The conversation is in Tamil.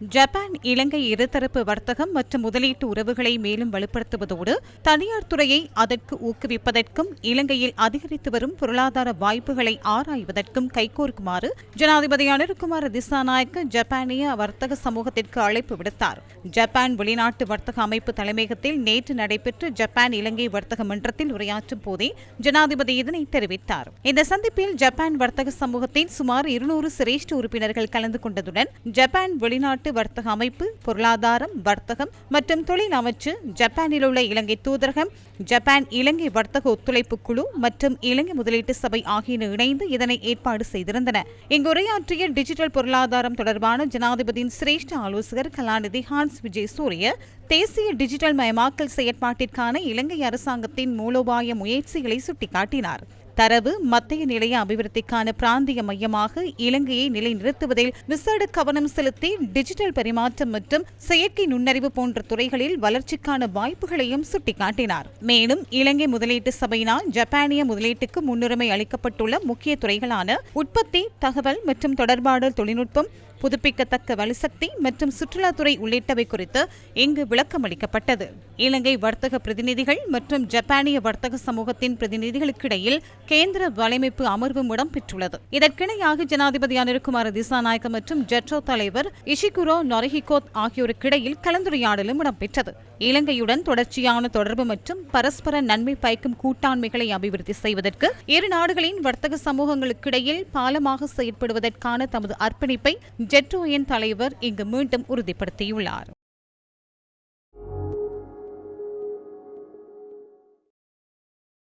ஜப்பான் இலங்கை இருதரப்பு வர்த்தகம் மற்றும் முதலீட்டு உறவுகளை மேலும் வலுப்படுத்துவதோடு தனியார் துறையை அதற்கு ஊக்குவிப்பதற்கும் இலங்கையில் அதிகரித்து வரும் பொருளாதார வாய்ப்புகளை ஆராய்வதற்கும் கைகோர்க்குமாறு ஜனாதிபதி அனிருக்குமார் திசாநாயக்க ஜப்பானிய வர்த்தக சமூகத்திற்கு அழைப்பு விடுத்தார். ஜப்பான் வெளிநாட்டு வர்த்தக அமைப்பு தலைமையகத்தில் நேற்று நடைபெற்ற ஜப்பான் இலங்கை வர்த்தக மன்றத்தில் உரையாற்றும் போதே ஜனாதிபதி இதனை தெரிவித்தார். இந்த சந்திப்பில் ஜப்பான் வர்த்தக சமூகத்தின் சுமார் இருநூறு சிரேஷ்ட உறுப்பினர்கள் கலந்து கொண்டதுடன் ஜப்பான் வெளிநாட்டு வர்த்தக அமைப்பு பொருளாதாரம் வர்த்தகம் மற்றும் தொழில் அமைச்சு ஜப்பானில் உள்ள இலங்கை தூதரகம் ஜப்பான் இலங்கை வர்த்தக ஒத்துழைப்பு குழு மற்றும் இலங்கை முதலீட்டு சபை ஆகியன இணைந்து இதனை ஏற்பாடு செய்திருந்தன. இங்கு உரையாற்றிய டிஜிட்டல் பொருளாதாரம் தொடர்பான ஜனாதிபதியின் சிரேஷ்ட ஆலோசகர் கலாநிதி ஹான்ஸ் விஜய் சூரிய தேசிய டிஜிட்டல் மயமாக்கல் செயற்பாட்டிற்கான இலங்கை அரசாங்கத்தின் மூலோபாய முயற்சிகளை சுட்டிக்காட்டினார். தரவு மத்திய நிலைய அபிவிருத்திக்கான பிராந்திய மையமாக இலங்கையை நிலைநிறுத்துவதில் விசேட கவனம் செலுத்தி டிஜிட்டல் பரிமாற்றம் மற்றும் செயற்கை நுண்ணறிவு போன்ற துறைகளில் வளர்ச்சிக்கான வாய்ப்புகளையும் சுட்டிக்காட்டினார். மேலும் இலங்கை முதலீட்டு சபையினால் ஜப்பானிய முதலீட்டுக்கு முன்னுரிமை அளிக்கப்பட்டுள்ள முக்கிய துறைகளான உற்பத்தி தகவல் மற்றும் தொடர்பாடல் தொழில்நுட்பம் புதுப்பிக்கத்தக்க வலுசக்தி மற்றும் சுற்றுலாத்துறை உள்ளிட்டவை குறித்து இங்கு விளக்கம் அளிக்கப்பட்டது இலங்கை வர்த்தக பிரதிநிதிகள் மற்றும் ஜப்பானிய வர்த்தக சமூகத்தின் பிரதிநிதிகளுக்கிடையில் கேந்திர வலைமைப்பு அமர்வும் இடம்பெற்றுள்ளது. இதற்கிடையாக ஜனாதிபதி அனிருகுமார திசாநாயக்க மற்றும் ஜெட்ரோ தலைவர் இஷிகுரோ நொரஹிகோத் ஆகியோருக்கிடையில் கலந்துரையாடலும் இடம்பெற்றது. இலங்கையுடன் தொடர்ச்சியான தொடர்பு மற்றும் பரஸ்பர நன்மை பயக்கும் கூட்டாண்மைகளை அபிவிருத்தி செய்வதற்கு இரு நாடுகளின் வர்த்தக சமூகங்களுக்கிடையில் பாலமாக செயற்படுவதற்கான தமது அர்ப்பணிப்பை ஜெட்ரோயின் தலைவர் இங்கு மீண்டும் உறுதிப்படுத்தியுள்ளார்.